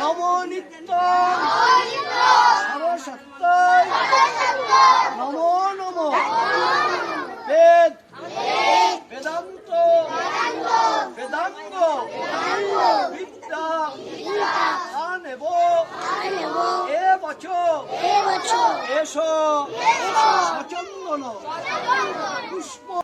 নবনিত্য সর্বসত্য নম নম বেদ বেদান্ত। বেদাঙ্গ বিদ্যা তা নেব এ বছর এসো সচন্দন পুষ্প।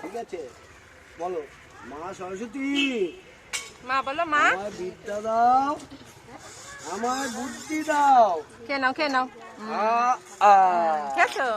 ঠিক আছে বলো। মা সরস্বতী মা বলো মা। বিদ্যা দাও আমায় বুদ্ধি দাও। কে নাও কে নাও। আ আ। খেয়েছো?